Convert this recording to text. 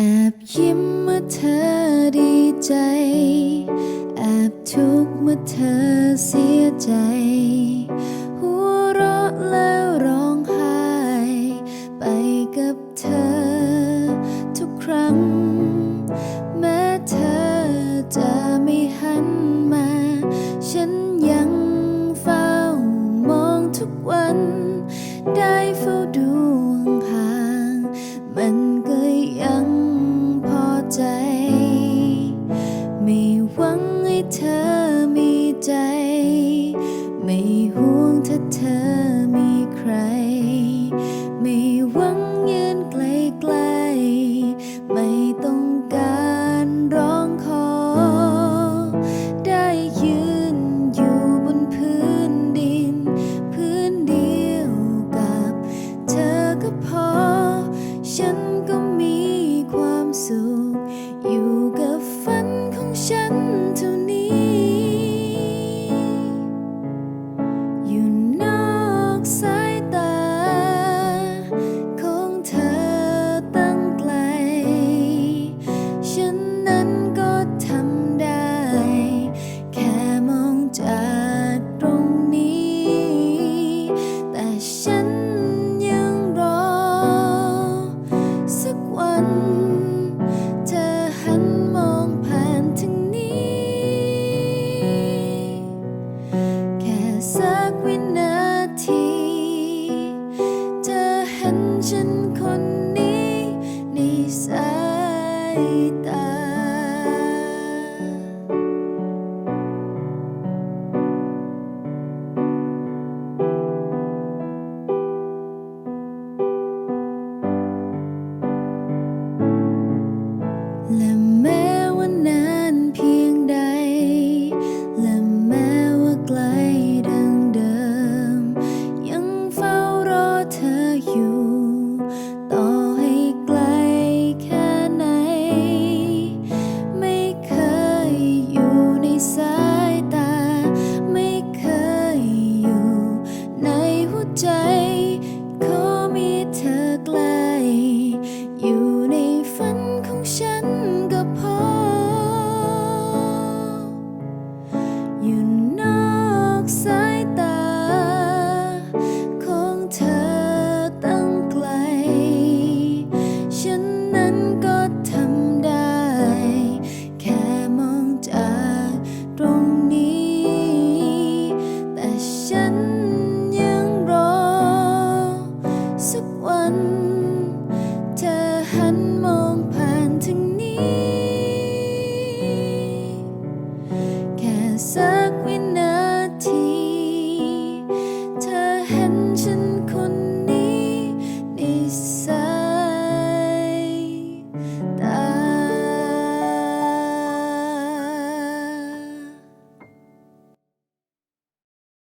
แอบยิ้มเมื่อเธอดีใจ แอบทุกข์เมื่อเธอเสียใจ หัวเราะแล้วร้องไห้ ไปกับเธอทุกครั้ง แม้เธอจะไม่หันมา ฉันยังเฝ้ามองทุกวัน ได้เฝ้ ใจ ไม่หวังให้เธอมีใจ ไม่ห่วงถ้าเธอ กวินาที เธอเห็นฉันคนนี้ในสายตา เธออยู่ ต่อให้ไกลแค่ไหน ไม่เคยอยู่ในสายตา ไม่เคยอยู่ในหัวใจ นเหันมองผ่านทางนี้ แค่สักวิน